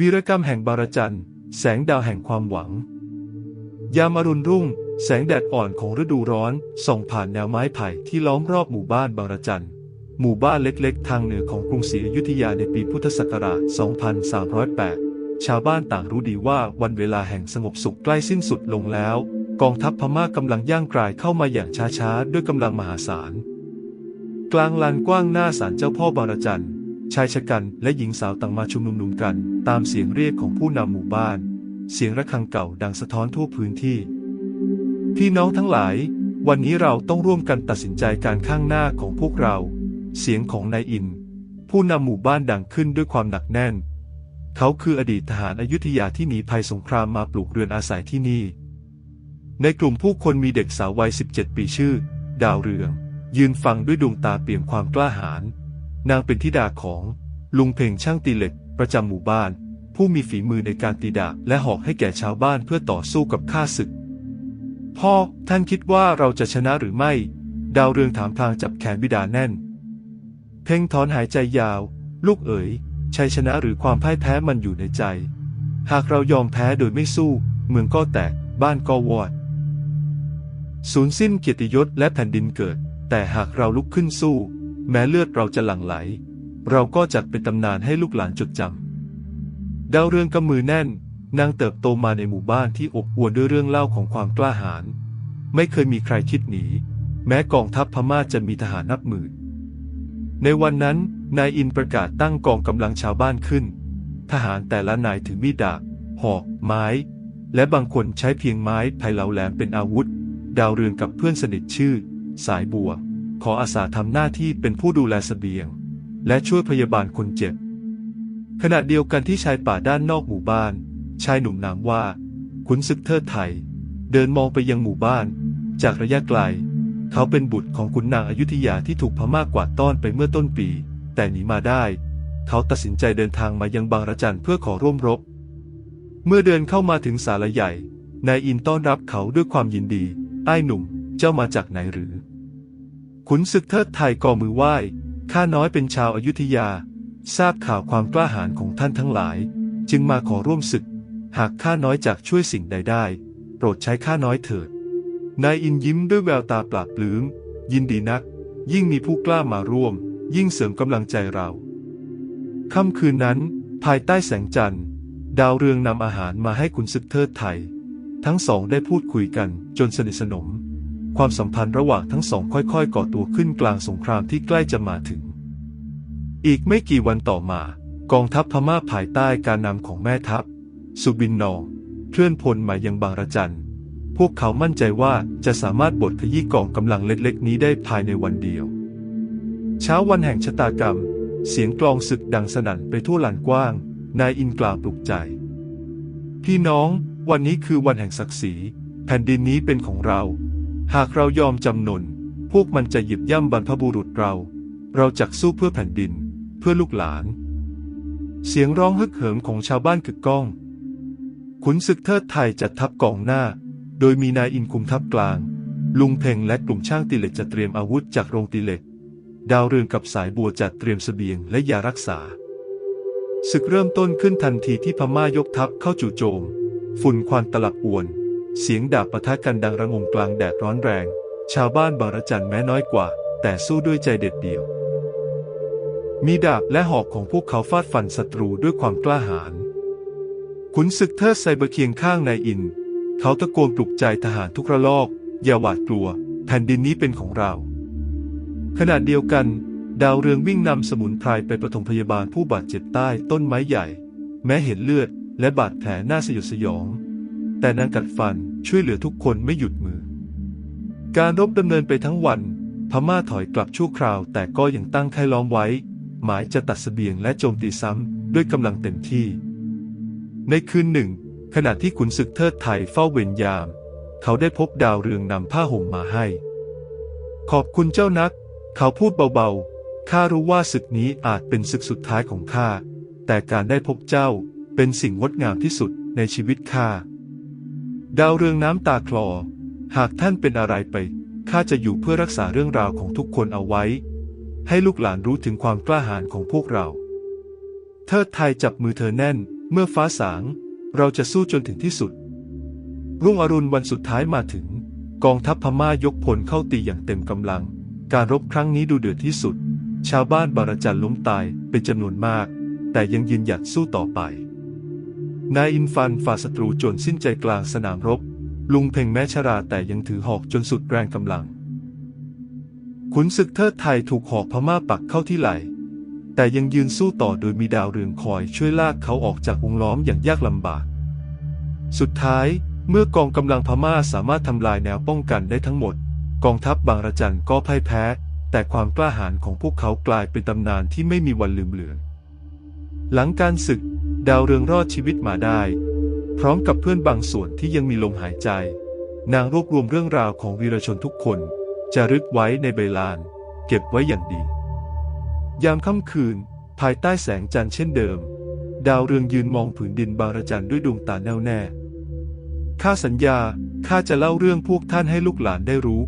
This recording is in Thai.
วีรกรรมแห่งบารจันแสงดาวแห่งความหวัง ยามอรุณรุ่ง แสงแดดอ่อนของฤดูร้อนส่องผ่านแนวไม้ไผ่ที่ล้อมรอบหมู่บ้านบารจันหมู่บ้านเล็กๆ ทางเหนือของกรุงศรีอยุธยาในปีพุทธศักราช 2308 ชาวบ้านต่างรู้ดีว่าวันเวลาแห่งสงบสุขใกล้สิ้นสุดลงแล้ว กองทัพพม่ากำลังย่างกรายเข้ามาอย่างช้าๆ ด้วยกำลังมหาศาล กลางลานกว้างหน้าศาลเจ้าพ่อบารจันทร์ ชายชะกันและหญิงสาวต่างมาชุมนุมกัน ตามเสียงเรียกของผู้นำหมู่บ้าน เสียงระฆังเก่าดังสะท้อนทั่วพื้นที่ พี่น้องทั้งหลาย วันนี้เราต้องร่วมกันตัดสินใจการข้างหน้าของพวกเรา เสียงของนายอิน ผู้นำหมู่บ้านดังขึ้นด้วยความหนักแน่น เขาคืออดีตทหารอายุทยาที่หนีภัยสงครามมาปลูกเรือนอาศัยที่นี่ ในกลุ่มผู้คนมีเด็กสาววัย 17 ปีชื่อ ดาวเรือง ยืนฟังด้วยดวงตาเปี่ยมความกล้าหาญ นางเป็นธิดาของลุงเพ่งช่างตีเหล็กประจำหมู่บ้าน ผู้มีฝีมือในการตีดาบและหอกให้แก่ชาวบ้านเพื่อต่อสู้กับข้าศึก พ่อท่านคิดว่าเราจะชนะหรือไม่ ดาวเรืองถามพลางจับแขนบิดาแน่น เพ่งถอนหายใจยาว ลูกเอ๋ยชัยชนะหรือความพ่ายแพ้มันอยู่ในใจ หากเรายอมแพ้โดยไม่สู้ เมืองก็แตก บ้านก็วอดสูญสิ้นเกียรติยศและแผ่นดินเกิด แต่หากเราลุกขึ้นสู้ แม้เลือดเราจะหลั่งไหล เราก็จะเป็นตำนานให้ลูกหลานจดจำดาวเรืองกำมือแน่น นางเติบโตมาในหมู่บ้านที่อบอวลด้วยเรื่องเล่าของความกล้าหาญไม่เคยมีใครคิดหนี แม้กองทัพพม่าจะมีทหารนับหมื่นในวันนั้นนายอินประกาศตั้งกองกำลังชาวบ้านขึ้น ทหารแต่ละนายถือมีดดาบหอก ไม้ และบางคนใช้เพียงไม้ไผ่เหลาแหลมเป็นอาวุธ ดาวเรืองกับเพื่อนสนิทชื่อ สายบัว ขออาสาทำหน้าที่เป็นผู้ดูแลเสบียง และช่วยพยาบาลคนเจ็บ ขณะเดียวกันที่ชายป่าด้านนอกหมู่บ้าน ชายหนุ่มนามว่า ขุนศึกเทิดไทย เดินมองไปยังหมู่บ้าน จากระยะไกล เขาเป็นบุตรของขุนนางอายุทยาที่ถูกพม่ากวาดต้อนไปเมื่อต้นปี แต่หนีมาได้ เขาตัดสินใจเดินทางมายังบางระจันเพื่อขอร่วมรบ เมื่อเดินเข้ามาถึงศาลาใหญ่นายอินต้อนรับเขาด้วยความยินดี ไอ้หนุ่ม เจ้ามาจากไหนหรือ ขุนศึกเทิดไทยก่อมือไหว้ ข้าน้อยเป็นชาวอายุทยา ทราบข่าวความกล้าหาญของท่านทั้งหลาย จึงมาขอร่วมศึก หากข้าน้อยจากช่วยสิ่งใดได้ โปรดใช้ข้าน้อยเถิด นายอินยิ้มด้วยแววตาปราบปลื้ม ยินดีนัก ยิ่งมีผู้กล้ามาร่วม ยิ่งเสริมกำลังใจเรา ค่ำคืนนั้น ภายใต้แสงจันทร์ ดาวเรืองนำอาหารมาให้ขุนศึกเทิดไทย ทั้งสองได้พูดคุยกันจนสนิทสนม ความสัมพันธ์ระหว่างทั้งสองค่อยๆ ก่อตัวขึ้นกลางสงครามที่ใกล้จะมาถึง อีกไม่กี่วันต่อมา กองทัพพม่าภายใต้การนำของแม่ทัพ สุบินนองเคลื่อนพลมายังบางระจัน พวกเขามั่นใจว่าจะสามารถบดขยี้กองกำลังเล็กๆ นี้ได้ภายในวันเดียว เช้าวันแห่งชะตากรรม เสียงกลองศึกดังสนั่นไปทั่วลานกว้าง นายอินกล่าวปลุกใจ พี่น้อง วันนี้คือวันแห่งศักดิ์ศรี แผ่นดินนี้เป็นของเรา หากเรายอมจำนน พวกมันจะหยิบย่ำบรรพบุรุษเรา เราจักสู้เพื่อแผ่นดิน เพื่อลูกหลาน เสียงร้องฮึกเหิมของชาวบ้านกึกก้อง ขุนศึกเทิดไทยจัดทัพกองหน้า โดยมีนายอินคุมทัพกลาง ลุงเพ่งและกลุ่มช่างตีเหล็กจะเตรียมอาวุธจากโรงตีเหล็ก ดาวเรืองกับสายบัวจัดเตรียมเสบียงและยารักษา ศึกเริ่มต้นขึ้นทันทีที่พม่ายกทัพเข้าจู่โจม ฝุ่นควันตลับอวน เสียงดาบปะทะกันดังระงมกลางแดดร้อนแรง ชาวบ้านบางระจันแม้น้อยกว่า แต่สู้ด้วยใจเด็ดเดี่ยว มีดาบและหอกของพวกเขาฟาดฟันศัตรูด้วยความกล้าหาญขุนศึกเทิดไซเบอร์เคียงข้างนายอิน เขาตะโกนปลุกใจทหารทุกระลอก อย่าหวาดกลัว แผ่นดินนี้เป็นของเรา ขณะเดียวกัน ดาวเรืองวิ่งนำสมุนไพรไปประถมพยาบาลผู้บาดเจ็บใต้ต้นไม้ใหญ่ แม้เห็นเลือดและบาดแผลน่าสยดสยอง แต่นางกัดฟัน ช่วยเหลือทุกคนไม่หยุดมือ การรบดำเนินไปทั้งวัน พม่าถอยกลับชั่วคราว แต่ก็ยังตั้งค่ายล้อมไว้ หมายจะตัดเสบียงและโจมตีซ้ำด้วยกำลังเต็มที่ ในคืนหนึ่ง ขณะที่ขุนศึกเทิดไทยเฝ้าเวรยาม เขาได้พบดาวเรืองนำผ้าห่มมาให้ ขอบคุณเจ้านัก เขาพูดเบาๆข้ารู้ว่าศึกนี้อาจเป็นศึกสุดท้ายของข้าแต่การได้พบเจ้าเป็นสิ่งงดงามที่สุดในชีวิตข้า ดาวเรืองน้ำตาคลอ หากท่านเป็นอะไรไป ข้าจะอยู่เพื่อรักษาเรื่องราวของทุกคนเอาไว้ ให้ลูกหลานรู้ถึงความกล้าหาญของพวกเรา เทิดไทยจับมือเธอแน่น เมื่อฟ้าสาง เราจะสู้จนถึงที่สุด รุ่งอรุณวันสุดท้ายมาถึง กองทัพพม่ายกพลเข้าตีอย่างเต็มกำลัง การรบครั้งนี้ดูเดือดที่สุด ชาวบ้านบารจันล้มตายเป็นจำนวนมาก แต่ยังยืนหยัดสู้ต่อไป นายอินฟันฝ่าศัตรูจนสิ้นใจกลางสนามรบ ลุงเพ่งแม้ชราแต่ยังถือหอกจนสุดแรงกำลัง ขุนศึกเทิดไทยถูกหอกพม่าปักเข้าที่ไหล่ แต่ยังยืนสู้ต่อโดยมีดาวเรืองคอยช่วยลากเขาออกจากวงล้อมอย่างยากลำบาก สุดท้ายเมื่อกองกำลังพม่าสามารถทำลายแนวป้องกันได้ทั้งหมด กองทัพบางระจันก็พ่ายแพ้ แต่ความกล้าหาญของพวกเขากลายเป็นตำนานที่ไม่มีวันลืมเลือน หลังการศึก ดาวเรืองรอดชีวิตมาได้ พร้อมกับเพื่อนบางส่วนที่ยังมีลมหายใจ นางรวบรวมเรื่องราวของวีรชนทุกคนจะรึกไว้ในใบลาน เก็บไว้อย่างดี ยามค่ำคืน ภายใต้แสงจันทร์เช่นเดิม ดาวเรืองยืนมองผืนดินบางระจันด้วยดวงตาแน่วแน่ข้าสัญญาข้าจะเล่าเรื่องพวกท่านให้ลูกหลานได้รู้